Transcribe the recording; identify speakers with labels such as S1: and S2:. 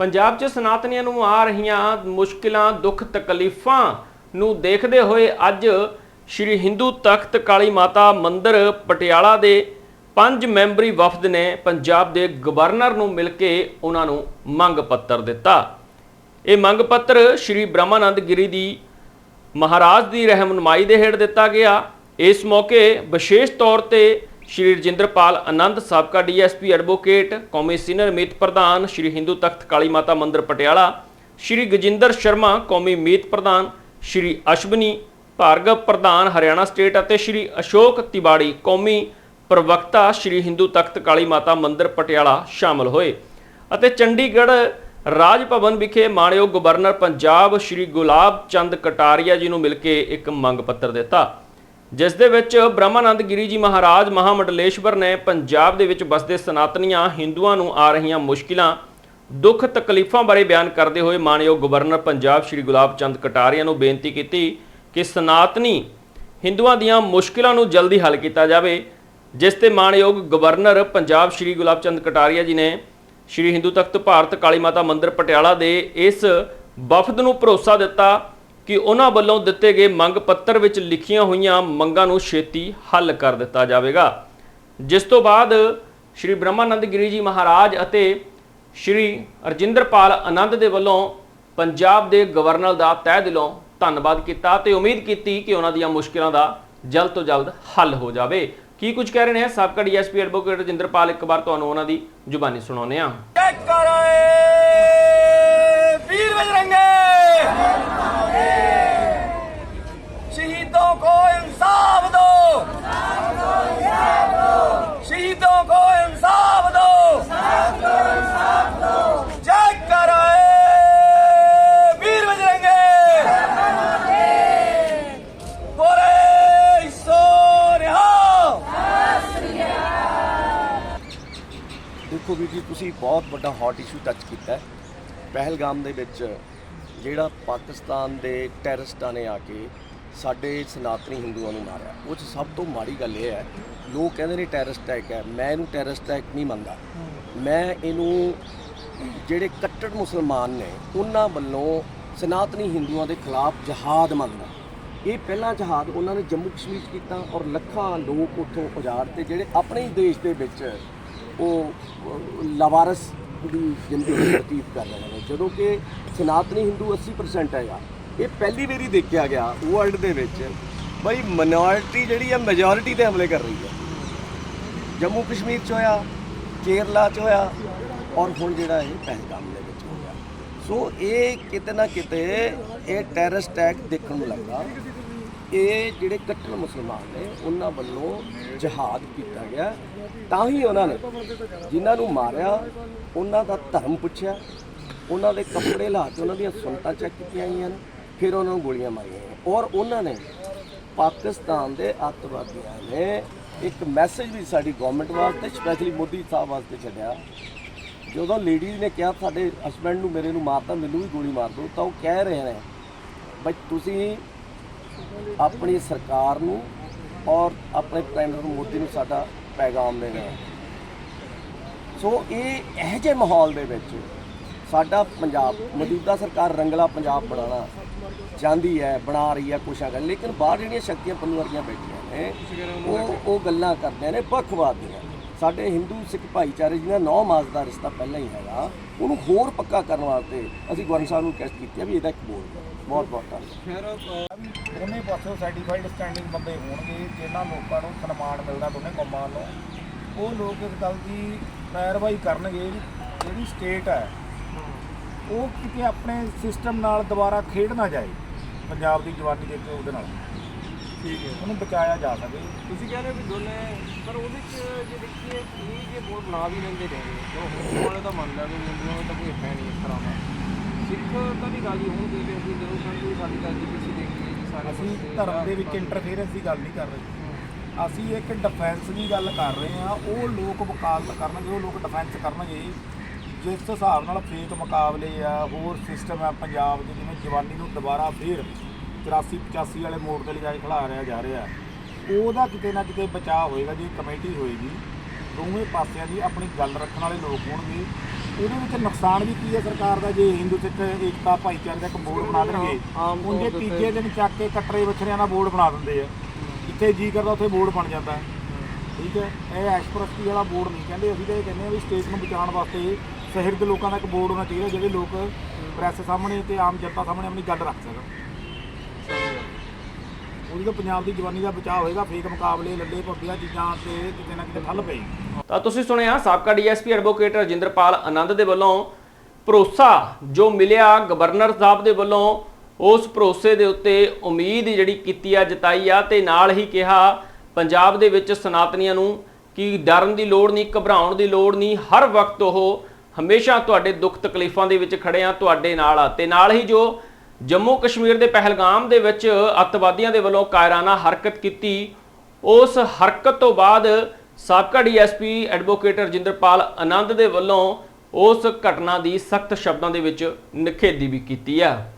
S1: ਪੰਜਾਬ 'ਚ ਸਨਾਤਨੀਆਂ ਨੂੰ ਆ ਰਹੀਆਂ ਮੁਸ਼ਕਿਲਾਂ, ਦੁੱਖ, ਤਕਲੀਫਾਂ ਨੂੰ ਦੇਖਦੇ ਹੋਏ ਅੱਜ ਸ੍ਰੀ ਹਿੰਦੂ ਤਖਤ ਕਾਲੀ ਮਾਤਾ ਮੰਦਿਰ ਪਟਿਆਲਾ ਦੇ ਪੰਜ ਮੈਂਬਰੀ ਵਫਦ ਨੇ ਪੰਜਾਬ ਦੇ ਗਵਰਨਰ ਨੂੰ ਮਿਲ ਕੇ ਉਹਨਾਂ ਨੂੰ ਮੰਗ ਪੱਤਰ ਦਿੱਤਾ। ਇਹ ਮੰਗ ਪੱਤਰ ਸ੍ਰੀ ਬ੍ਰਹਮਾਨੰਦ ਗਿਰੀ ਦੀ ਮਹਾਰਾਜ ਦੀ ਰਹਿਨਮਾਈ ਦੇ ਹੇਠ ਦਿੱਤਾ ਗਿਆ। ਇਸ ਮੌਕੇ ਵਿਸ਼ੇਸ਼ ਤੌਰ ਤੇ ਸ਼੍ਰੀ ਰਜਿੰਦਰਪਾਲ ਆਨੰਦ ਸਾਬਕਾ ਡੀਐਸਪੀ ਐਡਵੋਕੇਟ, ਕੌਮੀ ਸੀਨੀਅਰ ਮੀਤ ਪ੍ਰਧਾਨ ਸ਼੍ਰੀ ਹਿੰਦੂ ਤਖਤ ਕਾਲੀ ਮਾਤਾ ਮੰਦਿਰ ਪਟਿਆਲਾ, ਸ਼੍ਰੀ ਗਜਿੰਦਰ ਸ਼ਰਮਾ ਕੌਮੀ ਮੀਤ ਪ੍ਰਧਾਨ, ਸ਼੍ਰੀ ਅਸ਼ਵਨੀ ਭਾਰਗਵ ਪ੍ਰਧਾਨ ਹਰਿਆਣਾ ਸਟੇਟ ਅਤੇ ਸ਼੍ਰੀ ਅਸ਼ੋਕ ਤਿਵਾੜੀ ਕੌਮੀ ਪ੍ਰਵਕਤਾ ਸ਼੍ਰੀ ਹਿੰਦੂ ਤਖਤ ਕਾਲੀ ਮਾਤਾ ਮੰਦਿਰ ਪਟਿਆਲਾ ਸ਼ਾਮਲ ਹੋਏ ਅਤੇ ਚੰਡੀਗੜ੍ਹ ਰਾਜ ਭਵਨ ਵਿਖੇ ਮਾਣਯੋਗ ਗਵਰਨਰ ਪੰਜਾਬ ਸ਼੍ਰੀ ਗੁਲਾਬ ਚੰਦ ਕਟਾਰੀਆ ਜੀ ਨੂੰ ਮਿਲ ਕੇ ਇੱਕ ਮੰਗ ਪੱਤਰ ਦਿੱਤਾ। ਜਿਸ ਦੇ ਵਿੱਚ ਬ੍ਰਹਮਾਨੰਦ ਗਿਰੀ ਜੀ ਮਹਾਰਾਜ ਮਹਾਮੰਡਲੇਸ਼ਵਰ ਨੇ ਪੰਜਾਬ ਦੇ ਵਿੱਚ ਬਸਦੇ ਸਨਾਤਨੀਆਂ ਹਿੰਦੂਆਂ ਨੂੰ ਆ ਰਹੀਆਂ ਮੁਸ਼ਕਿਲਾਂ, ਦੁੱਖ ਤਕਲੀਫਾਂ ਬਾਰੇ ਬਿਆਨ ਕਰਦੇ ਹੋਏ ਮਾਨਯੋਗ ਗਵਰਨਰ ਪੰਜਾਬ ਸ਼੍ਰੀ ਗੁਲਾਬ ਚੰਦ ਕਟਾਰੀਆ ਨੂੰ ਬੇਨਤੀ ਕੀਤੀ ਕਿ ਸਨਾਤਨੀ ਹਿੰਦੂਆਂ ਦੀਆਂ ਮੁਸ਼ਕਿਲਾਂ ਨੂੰ ਜਲਦੀ ਹੱਲ ਕੀਤਾ ਜਾਵੇ, ਜਿਸ ਤੇ ਮਾਨਯੋਗ ਗਵਰਨਰ ਪੰਜਾਬ ਸ਼੍ਰੀ ਗੁਲਾਬ ਚੰਦ ਕਟਾਰੀਆ ਜੀ ਨੇ ਸ਼੍ਰੀ ਹਿੰਦੂ ਤਖਤ ਭਾਰਤ ਕਾਲੀ ਮਾਤਾ ਮੰਦਿਰ ਪਟਿਆਲਾ ਦੇ ਇਸ ਵਫਦ ਨੂੰ ਭਰੋਸਾ ਦਿੱਤਾ ਕਿ ਉਹਨਾਂ ਵੱਲੋਂ ਦਿੱਤੇ ਗਏ ਮੰਗ ਪੱਤਰ ਵਿੱਚ ਲਿਖੀਆਂ ਹੋਈਆਂ ਮੰਗਾਂ ਨੂੰ ਛੇਤੀ ਹੱਲ ਕਰ ਦਿੱਤਾ ਜਾਵੇਗਾ। ਜਿਸ ਤੋਂ ਬਾਅਦ ਸ਼੍ਰੀ ਬ੍ਰਹਮਾਨੰਦ ਗਿਰੀ ਜੀ ਮਹਾਰਾਜ ਅਤੇ ਸ਼੍ਰੀ ਅਰਜਿੰਦਰਪਾਲ ਆਨੰਦ ਦੇ ਵੱਲੋਂ ਪੰਜਾਬ ਦੇ ਗਵਰਨਰ ਦਾ ਤਹਿ ਦਿਲੋਂ ਧੰਨਵਾਦ ਕੀਤਾ ਤੇ ਉਮੀਦ ਕੀਤੀ ਕਿ ਉਹਨਾਂ ਦੀਆਂ ਮੁਸ਼ਕਿਲਾਂ ਦਾ ਜਲਦ ਤੋਂ ਜਲਦ ਹੱਲ ਹੋ ਜਾਵੇ। ਕੀ ਕੁਝ ਕਹਿ ਰਹੇ ਨੇ ਸਾਬਕਾ ਡੀਐਸਪੀ ਐਡਵੋਕੇਟ ਰਜਿੰਦਰਪਾਲ? ਇੱਕ ਵਾਰ ਤੁਹਾਨੂੰ ਉਹਨਾਂ ਦੀ ਜ਼ੁਬਾਨੀ ਸੁਣਾਉਂਦੇ ਹਾਂ।
S2: ਜੈ ਕਰਾਏ! ਵੀਰ ਬਜਰੰਗੇ! शहीदों को इंसाफ दो शहीदों को इंसाफ दो जय कराए वीर बजरंगे बोले सो रिहा
S3: ਦੇਖੋ ਵੀਰ ਜੀ ਤੁਸੀਂ ਬਹੁਤ ਵੱਡਾ ਹੌਟ ਇਸ਼ੂ ਟੱਚ ਕੀਤਾ ਹੈ ਪਹਿਲਗਾਮ ਦੇ ਵਿੱਚ ਜਿਹੜਾ ਪਾਕਿਸਤਾਨ ਦੇ ਟੈਰਰਿਸਟਾਂ ਨੇ ਆ ਕੇ ਸਾਡੇ ਸਨਾਤਨੀ ਹਿੰਦੂਆਂ ਨੂੰ ਮਾਰਿਆ। ਉਹ 'ਚ ਸਭ ਤੋਂ ਮਾੜੀ ਗੱਲ ਇਹ ਹੈ, ਲੋਕ ਕਹਿੰਦੇ ਨੇ ਟੈਰਰਿਸਟ ਅਟੈਕ ਹੈ। ਮੈਂ ਇਹਨੂੰ ਟੈਰਰਿਸਟ ਅਟੈਕ ਨਹੀਂ ਮੰਨਦਾ। ਮੈਂ ਇਹਨੂੰ ਜਿਹੜੇ ਕੱਟੜ ਮੁਸਲਮਾਨ ਨੇ, ਉਹਨਾਂ ਵੱਲੋਂ ਸਨਾਤਨੀ ਹਿੰਦੂਆਂ ਦੇ ਖਿਲਾਫ ਜਹਾਦ ਮੰਨਦਾ। ਇਹ ਪਹਿਲਾ ਜਹਾਦ ਉਹਨਾਂ ਨੇ ਜੰਮੂ ਕਸ਼ਮੀਰ 'ਚ ਕੀਤਾ ਔਰ ਲੱਖਾਂ ਲੋਕ ਉੱਥੋਂ ਉਜਾੜ ਤੇ ਜਿਹੜੇ ਆਪਣੇ ਹੀ ਦੇਸ਼ ਦੇ ਵਿੱਚ ਉਹ ਲਵਾਰਸ ਦੀ ਜ਼ਿੰਦਗੀ ਬਤੀਤ ਕਰ ਰਹੇ ਨੇ। ਜਦੋਂ ਕਿ ਸਨਾਤਨੀ ਹਿੰਦੂ 80% ਹੈਗਾ ਇਹ ਪਹਿਲੀ ਵਾਰੀ ਦੇਖਿਆ ਗਿਆ ਵਰਲਡ ਦੇ ਵਿੱਚ। ਬਈ ਮਿਨੋਰਿਟੀ ਜਿਹੜੀ ਹੈ ਮੈਜੋਰਿਟੀ ਤੇ ਹਮਲੇ ਕਰ ਰਹੀ ਹੈ ਜੰਮੂ ਕਸ਼ਮੀਰ 'ਚ ਹੋਇਆ, ਕੇਰਲਾ 'ਚ ਹੋਇਆ ਔਰ ਹੁਣ ਜਿਹੜਾ ਇਹ ਪਹਿਲਗਾਮ ਦੇ ਵਿੱਚ ਹੋ ਗਿਆ ਸੋ ਇਹ ਕਿਤੇ ਨਾ ਕਿਤੇ ਇਹ ਟੈਰਰਿਸਟ ਅਟੈਕ ਦੇਖਣ ਨੂੰ ਲੱਗਾ ਇਹ ਜਿਹੜੇ ਕੱਟੜ ਮੁਸਲਮਾਨ ਨੇ, ਉਹਨਾਂ ਵੱਲੋਂ ਜਹਾਦ ਕੀਤਾ ਗਿਆ। ਤਾਂ ਹੀ ਉਹਨਾਂ ਨੇ ਜਿਨ੍ਹਾਂ ਨੂੰ ਮਾਰਿਆ, ਉਹਨਾਂ ਦਾ ਧਰਮ ਪੁੱਛਿਆ, ਉਹਨਾਂ ਦੇ ਕੱਪੜੇ ਲਾ ਕੇ ਉਹਨਾਂ ਦੀਆਂ ਸੁੰਨਤਾਂ ਚੈੱਕ ਕੀਤੀਆਂ ਗਈਆਂ ਨੇ। ਫਿਰ ਉਹਨਾਂ ਨੂੰ ਗੋਲੀਆਂ ਮਾਰੀਆਂ ਔਰ ਉਹਨਾਂ ਨੇ ਪਾਕਿਸਤਾਨ ਦੇ ਅੱਤਵਾਦੀਆਂ ਨੇ ਇੱਕ ਮੈਸੇਜ ਵੀ ਸਾਡੀ ਗਵਰਨਮੈਂਟ ਵਾਸਤੇ ਸਪੈਸ਼ਲੀ ਮੋਦੀ ਸਾਹਿਬ ਵਾਸਤੇ ਛੱਡਿਆ। ਜਦੋਂ ਲੇਡੀਜ਼ ਨੇ ਕਿਹਾ ਸਾਡੇ ਹਸਬੰਡ ਨੂੰ ਮੇਰੇ ਨੂੰ ਮਾਰਤਾ, ਮੈਨੂੰ ਵੀ ਗੋਲੀ ਮਾਰ ਦਿਓ, ਤਾਂ ਉਹ ਕਹਿ ਰਹੇ ਨੇ, ਬਈ ਤੁਸੀਂ ਆਪਣੀ ਸਰਕਾਰ ਨੂੰ ਔਰ ਆਪਣੇ ਪ੍ਰਾਈਮ ਮਿਨਿਸਟਰ ਮੋਦੀ ਨੂੰ ਸਾਡਾ ਪੈਗਾਮ ਦੇਣਾ ਹੈ। ਸੋ ਇਹ ਇਹੋ ਜਿਹੇ ਮਾਹੌਲ ਦੇ ਵਿੱਚ ਸਾਡਾ ਪੰਜਾਬ ਮੌਜੂਦਾ ਸਰਕਾਰ ਰੰਗਲਾ ਪੰਜਾਬ ਬਣਾਉਣਾ ਚਾਹੁੰਦੀ ਹੈ ਬਣਾ ਰਹੀ ਹੈ ਕੋਸ਼ਿਸ਼ ਕਰ ਲੇਕਿਨ ਬਾਹਰ ਜਿਹੜੀਆਂ ਸ਼ਕਤੀਆਂ ਪੰਨੂ ਵਰਗੀਆਂ ਬੈਠੀਆਂ ਨੇ ਉਹ ਉਹ ਗੱਲਾਂ ਕਰਦੀਆਂ ਨੇ ਪੱਖਵਾਦ ਦੀਆਂ। ਸਾਡੇ ਹਿੰਦੂ ਸਿੱਖ ਭਾਈਚਾਰੇ ਜਿਹਨਾਂ ਨੌ ਮਾਸ ਦਾ ਰਿਸ਼ਤਾ ਪਹਿਲਾਂ ਹੀ ਹੈਗਾ ਉਹਨੂੰ ਹੋਰ ਪੱਕਾ ਕਰਨ ਵਾਸਤੇ ਅਸੀਂ ਗਵਰਨਰ ਸਾਹਿਬ ਨੂੰ ਰਿਕਵੈਸਟ ਕੀਤੀ ਹੈ ਵੀ ਇਹਦਾ ਇੱਕ ਬੋਲ ਬਹੁਤ ਬਹੁਤ ਧੰਨਵਾਦ।
S4: ਦੋਨੇ ਪਾਸੋਂ ਸਰਟੀਫਾਈਡ ਸਟੈਂਡਿੰਗ ਬੰਦੇ ਹੋਣਗੇ ਜਿਨ੍ਹਾਂ ਲੋਕਾਂ ਨੂੰ ਸਨਮਾਨ ਮਿਲਦਾ ਦੋਨੇ ਕੌਮਾਂ ਨੂੰ। ਉਹ ਲੋਕ ਇਸ ਗੱਲ ਦੀ ਪੈਰਵਾਈ ਕਰਨਗੇ ਜਿਹੜੀ ਸਟੇਟ ਹੈ ਉਹ ਕਿਤੇ ਆਪਣੇ ਸਿਸਟਮ ਨਾਲ ਦੁਬਾਰਾ ਖੇਡ ਨਾ ਜਾਏ ਪੰਜਾਬ ਦੀ ਜਵਾਨੀ ਦੇ ਤੇ ਉਹਦੇ ਨਾਲ। ਠੀਕ ਹੈ। ਉਹਨੂੰ ਬਚਾਇਆ ਜਾ ਸਕੇ।
S5: ਤੁਸੀਂ ਕਹਿ ਰਹੇ ਹੋ ਵੀ ਦੋਨੇ ਪਰ ਉਹਦੇ ਚ ਜੇ ਦੇਖੀਏ ਇਹ ਜੇ ਬੋਲ ਬਣਾ ਵੀ ਲੈਂਦੇ ਨੇ ਜੋ ਹੁਣ ਵਾਲੇ ਤਾਂ ਮੰਨ ਲਿਆ ਵੀ ਮੁੰਡਿਆਂ ਦਾ ਤਾਂ ਕੋਈ ਹੈ ਨਹੀਂ ਇਸ ਤਰ੍ਹਾਂ ਦਾ। ਸਿੱਖ ਤਾਂ ਵੀ ਗੱਲ ਹੀ ਹੋਣਗੇ ਵੀ ਅਸੀਂ ਜਦੋਂ ਸਾਨੂੰ ਸਾਡੀ ਗੱਲ ਦੀ ਕਿਸੇ ਦੇਖੀਏ ਜੀ ਸਾਰੇ
S4: ਅਸੀਂ ਧਰਮ ਦੇ ਵਿੱਚ ਇੰਟਰਫੇਰੈਂਸ ਦੀ ਗੱਲ ਨਹੀਂ ਕਰ ਰਹੇ। ਅਸੀਂ ਇੱਕ ਡਿਫੈਂਸ ਦੀ ਗੱਲ ਕਰ ਰਹੇ ਹਾਂ ਉਹ ਲੋਕ ਵਕਾਲਤ ਕਰਨਗੇ ਉਹ ਲੋਕ ਡਿਫੈਂਸ ਕਰਨਗੇ। ਜਿਸ ਹਿਸਾਬ ਨਾਲ ਫੇਕ ਮੁਕਾਬਲੇ ਆ ਹੋਰ ਸਿਸਟਮ ਆ ਪੰਜਾਬ ਦੇ ਜਿਵੇਂ ਜਵਾਨੀ ਨੂੰ ਦੁਬਾਰਾ ਫੇਰ 84 85 ਵਾਲੇ ਮੋੜ ਤੇ ਲਿਜਾ ਕੇ ਖਿਲਾਰਿਆ ਜਾ ਰਿਹਾ। ਉਹਦਾ ਕਿਤੇ ਨਾ ਕਿਤੇ ਬਚਾਅ ਹੋਏਗਾ ਜੀ ਕਮੇਟੀ ਹੋਏਗੀ। ਦੋਵੇਂ ਪਾਸਿਆਂ ਦੀ ਆਪਣੀ ਗੱਲ ਰੱਖਣ ਵਾਲੇ ਲੋਕ ਹੋਣਗੇ। ਇਹਦੇ ਵਿੱਚ ਨੁਕਸਾਨ ਵੀ ਕੀ ਹੈ ਸਰਕਾਰ ਦਾ ਜੇ ਹਿੰਦੂ ਸਿੱਖ ਏਕਤਾ ਭਾਈਚਾਰੇ ਦਾ ਇੱਕ ਬੋਰਡ ਬਣਾ ਦੇਣਗੇ। ਉਹਦੇ ਤੀਜੇ ਦਿਨ ਚੱਕ ਕੇ ਕੱਟਰੇ ਵੱਛਰਿਆਂ ਦਾ ਬੋਰਡ ਬਣਾ ਦਿੰਦੇ ਆ। ਜਿੱਥੇ ਜੀ ਕਰਦਾ ਉੱਥੇ ਬੋਰਡ ਬਣ ਜਾਂਦਾ। ਠੀਕ ਹੈ ਇਹ ਐਸ਼ਪ੍ਰਸਤੀ ਵਾਲਾ ਬੋਰਡ ਨਹੀਂ ਕਹਿੰਦੇ। ਅਸੀਂ ਤਾਂ ਇਹ ਕਹਿੰਦੇ ਆ ਵੀ ਸਟੇਟ ਨੂੰ ਬਚਾਉਣ ਵਾਸਤੇ ਸ਼ਹਿਰ ਦੇ ਲੋਕਾਂ ਦਾ ਇੱਕ ਬੋਰਡ ਹੋਣਾ ਚਾਹੀਦਾ, ਜਿਹੜੇ ਲੋਕ ਪ੍ਰੈਸ ਸਾਹਮਣੇ ਤੇ ਆਮ ਜਨਤਾ ਸਾਹਮਣੇ ਆਪਣੀ ਗੱਲ ਰੱਖ ਸਕਣ। ਉਹਦੀ ਤਾਂ ਪੰਜਾਬ ਦੀ ਜਵਾਨੀ ਦਾ ਬਚਾਅ ਹੋਏਗਾ, ਫੇਕ ਮੁਕਾਬਲੇ ਲੱਲੇ ਭੱਬੀਆਂ ਚੀਜ਼ਾਂ ਤੇ ਕਿਤੇ ਨਾ ਕਿਤੇ ਠੱਲ ਪਏਗੀ।
S1: ਤਾਂ ਤੁਸੀਂ ਸੁਣਿਆ, ਸਾਬਕਾ ਡੀਐਸਪੀ ਐਡਵੋਕੇਟ ਰਜਿੰਦਰਪਾਲ ਆਨੰਦ ਦੇ ਵੱਲੋਂ ਭਰੋਸਾ ਜੋ ਮਿਲਿਆ ਗਵਰਨਰ ਸਾਹਿਬ ਦੇ ਵੱਲੋਂ, ਉਸ ਭਰੋਸੇ ਦੇ ਉੱਤੇ ਉਮੀਦ ਜਿਹੜੀ ਕੀਤੀ ਆ, ਜਤਾਈ ਆ ਤੇ ਨਾਲ ਹੀ ਕਿਹਾ ਪੰਜਾਬ ਦੇ ਵਿੱਚ ਸਨਾਤਨੀਆਂ ਨੂੰ ਕਿ ਡਰਨ ਦੀ ਲੋੜ ਨਹੀਂ, ਘਬਰਾਉਣ ਦੀ ਲੋੜ ਨਹੀਂ, ਹਰ ਵਕਤ ਉਹ ਹਮੇਸ਼ਾ ਤੁਹਾਡੇ ਦੁੱਖ ਤਕਲੀਫਾਂ ਦੇ ਵਿੱਚ ਖੜੇ ਆ ਤੁਹਾਡੇ ਨਾਲ ਆ। ਤੇ ਨਾਲ ਹੀ ਜੋ ਜੰਮੂ ਕਸ਼ਮੀਰ ਦੇ ਪਹਿਲਗਾਮ ਦੇ ਵਿੱਚ ਅੱਤਵਾਦੀਆਂ ਦੇ ਵੱਲੋਂ ਕਾਇਰਾਨਾ ਹਰਕਤ ਕੀਤੀ, ਉਸ ਹਰਕਤ ਤੋਂ ਬਾਅਦ ਸਾਬਕਾ ਡੀਐਸਪੀ ਐਡਵੋਕੇਟ ਰਜਿੰਦਰਪਾਲ ਆਨੰਦ ਦੇ ਵੱਲੋਂ ਉਸ ਘਟਨਾ ਦੀ ਸਖਤ ਸ਼ਬਦਾਂ ਦੇ ਵਿੱਚ ਨਿਖੇਧੀ ਵੀ ਕੀਤੀ ਹੈ